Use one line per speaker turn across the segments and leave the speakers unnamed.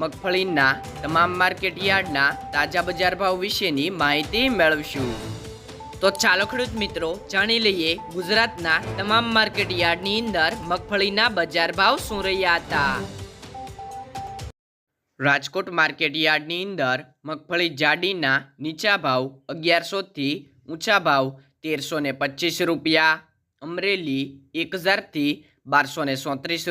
મગફળીના તમામ માર્કેટ યાર્ડના તાજા બજાર ભાવ વિશેની માહિતી મેળવશું. તો ચાલો ખેડૂત મિત્રો જાણી લઈએ ગુજરાતના તમામ માર્કેટ યાર્ડની અંદર મગફળીના બજાર ભાવ શું રહ્યા હતા. રાજકોટ માર્કેટ યાર્ડની અંદર મગફળી જાડીના નીચા ભાવ અગિયારસોથી ઊંચા ભાવ તેરસો ને પચીસ રૂપિયા, અમરેલી એક હજારથી બારસો ને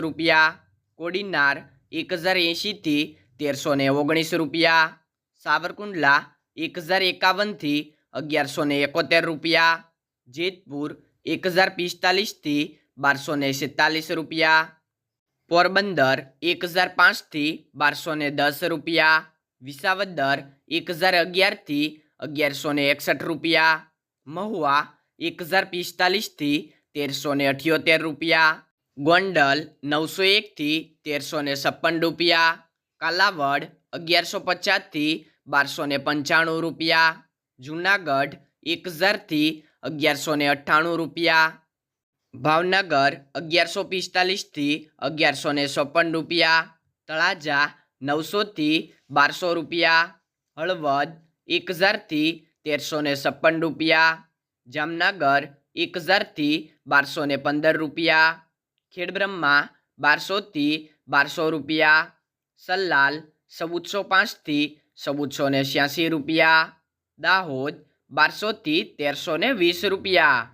રૂપિયા, કોડીનાર એક હજાર એંશીથી તેરસો ને ઓગણીસ રૂપિયા. સાવરકુંડલા એક હજાર એકાવનથી અગિયારસો ને એકોતેર રૂપિયા. જેતપુર એક હજાર પિસ્તાલીસથી બારસો ને છેતાલીસ રૂપિયા. પોરબંદર એક હજાર પાંચથી બારસો ને દસ રૂપિયા. વિસાવદર એક હજાર અગિયારથી અગિયારસો ને એકસઠ રૂપિયા. મહુવા એક હજાર પિસ્તાલીસથી તેરસો ને અઠ્યોતેર રૂપિયા. ગોંડલ નવસો એકથી તેરસો ને છપ્પન રૂપિયા. કાલાવડ અગિયારસો પચાસથી બારસો ને પંચાણું રૂપિયા. જુનાગઢ એક હજારથી અગિયારસો ને અઠ્ઠાણું રૂપિયા. ભાવનગર અગિયારસો પિસ્તાલીસથી અગિયારસો ને છપ્પન રૂપિયા. તળાજા નવસોથી બારસો રૂપિયા. હળવદ એક હજારથી તેરસો ને છપ્પન રૂપિયા. જામનગર એક હજારથી બારસો ને પંદર રૂપિયા. ખેડબ્રહ્મા બારસોથી બારસો રૂપિયા, સલ્લાલ ચૌદસો પાંચથી ચૌદસો ને છ્યાસી રૂપિયા, દાહોદ બારસોથી તેરસો ને વીસ રૂપિયા.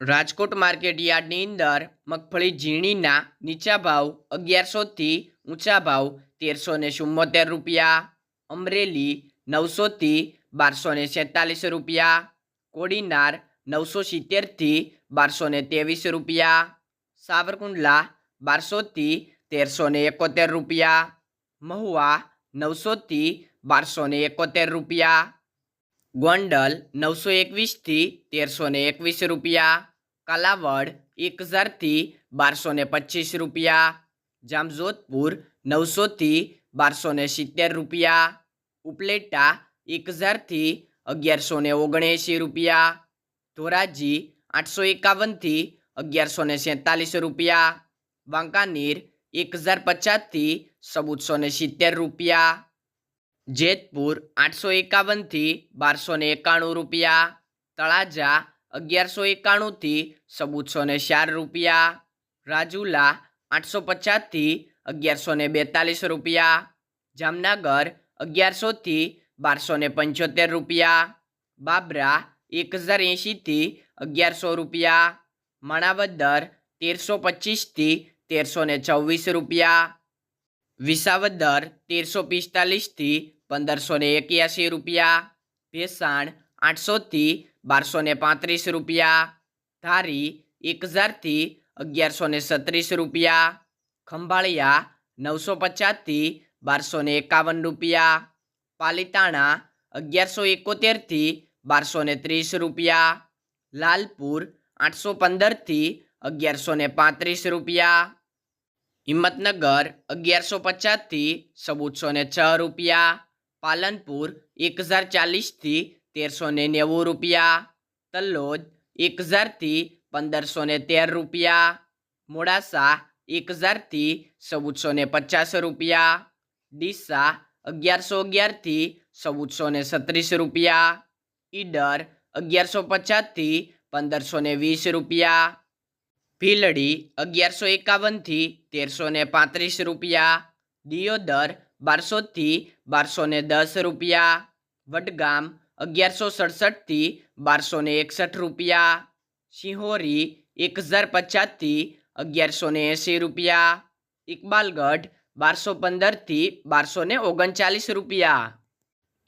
રાજકોટ માર્કેટ યાર્ડની અંદર મગફળી ઝીણીના નીચા ભાવ અગિયારસોથી ઊંચા ભાવ તેરસો ને ચુમ્મોતેર રૂપિયા, અમરેલી નવસોથી બારસો ને સેતાલીસ રૂપિયા, કોડીનાર નવસો સિત્તેરથી બારસો ને ત્રેવીસ રૂપિયા સાવરકુંડલા બારસોથી તેરસો ને એકોતેર રૂપિયા. મહુવા નવસોથી બારસો ને એકોતેર રૂપિયા. ગોંડલ નવસો એકવીસથી તેરસો ને એકવીસ રૂપિયા. કાલાવડ એક હજારથી બારસો ને પચીસ રૂપિયા. જામજોધપુર નવસોથી બારસો ને સિત્તેર રૂપિયા. ઉપલેટા એક હજારથી અગિયારસો ને ઓગણએંશી રૂપિયા. ધોરાજી આઠસો એકાવનથી અગિયારસો ને સેતાલીસ રૂપિયા વાંકાનેર એક હજાર પચાસથી ચૌદસો ને સિત્તેર રૂપિયા, જેતપુર આઠસો એકાવનથી બારસો ને એકાણું રૂપિયા, તળાજા અગિયારસો એકાણુંથી ચૌદસો ને ચાર રૂપિયા, રાજુલા આઠસો પચાસથી અગિયારસો ને બેતાલીસ રૂપિયા, જામનગર અગિયારસોથી બારસો ને પંચોતેર રૂપિયા, બાબરા એક હજાર એંશીથી અગિયારસો રૂપિયા માણાવદર તેરસો પચીસથી તેરસો ને છવ્વીસ રૂપિયા. વિસાવદર તેરસો પિસ્તાલીસથી પંદરસો ને એક્યાસી રૂપિયા. ભેસાણ આઠસોથી બારસો ને પાંત્રીસ રૂપિયા. ધારી એક હજારથી અગિયારસો ને છત્રીસ રૂપિયા. ખંભાળિયા નવસો પચાસથી બારસો ને એકાવન રૂપિયા. પાલીતાણા અગિયારસો એકોતેરથી બારસો ને ત્રીસ રૂપિયા. લાલપુર આઠસો પંદરથી અગિયારસો ને પાંત્રીસ રૂપિયા. હિંમતનગર અગિયારસો પચાસથી ચૌદસો ને છ રૂપિયા. પાલનપુર એક હજાર ચાલીસથી તેરસો ને નેવું રૂપિયા. તલ્લોદ એક હજારથી પંદરસો ને તેર રૂપિયા. મોડાસા એક હજારથી ચૌદસો ને પચાસ રૂપિયા. ડીસા અગિયારસો અગિયારથી ચૌદસો ને છત્રીસ રૂપિયા. ઈડર અગિયારસો પચાસથી પંદરસો ને વીસ રૂપિયા. ભીલડી અગિયારસો એકાવનથી તેરસો ને પાંત્રીસ રૂપિયા. દિયોદર બારસોથી બારસો ને દસ રૂપિયા. વડગામ અગિયારસો સડસઠથી બારસો ને એકસઠ રૂપિયા. સિંહોરી એક હજાર પચાસથી અગિયારસો ને એંસી રૂપિયા. ઇકબાલગઢ બારસો પંદરથી બારસો ને ઓગણચાલીસ રૂપિયા.